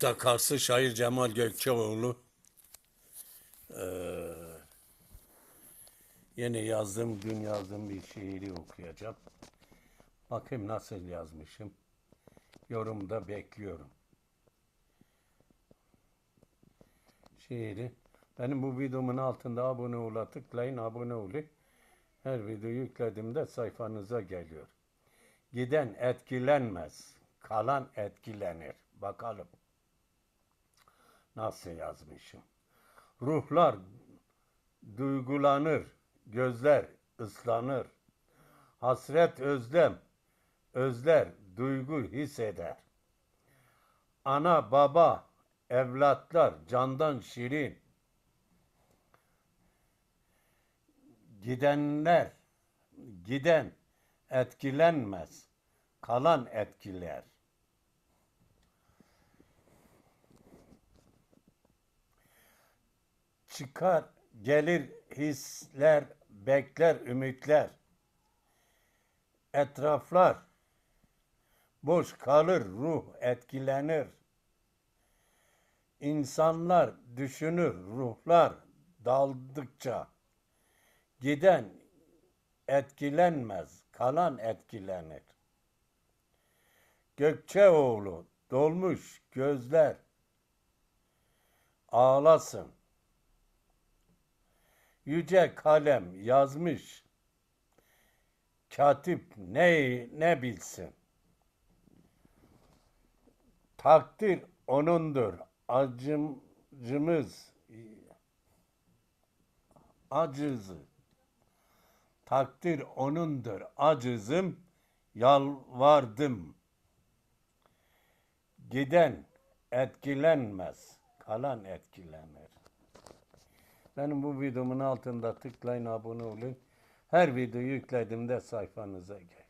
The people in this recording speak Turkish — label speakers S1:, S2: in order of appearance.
S1: Takarsı şair Cemal Gökçeoğlu. Ee, yeni yazdığım, dün yazdığım bir şiiri okuyacağım. Bakayım nasıl yazmışım. Yorumda bekliyorum. Şiiri. Benim bu videomun altında abone ol'a tıklayın, abone olun. Her videoyu yüklediğimde sayfanıza geliyor. Giden etkilenmez, kalan etkilenir. Bakalım. Nasıl yazmışım? Ruhlar duygulanır, gözler ıslanır. Hasret özlem, özler duygu hisseder. Ana baba, evlatlar candan şirin. Gidenler, giden etkilenmez, kalan etkiler. Çıkar gelir hisler, bekler ümitler. Etraflar boş kalır, ruh etkilenir. İnsanlar düşünür, ruhlar daldıkça. Giden etkilenmez, kalan etkilenir. Gökçeoğlu dolmuş gözler ağlasın. Yüce kalem yazmış. Katip ne ne bilsin. Takdir onundur. Acımız acızı. Takdir onundur. Acızım yalvardım. Giden etkilenmez. Kalan etkilenir. Benim bu videomun altında tıklayın abone olun. Her video yüklediğimde sayfanıza gel.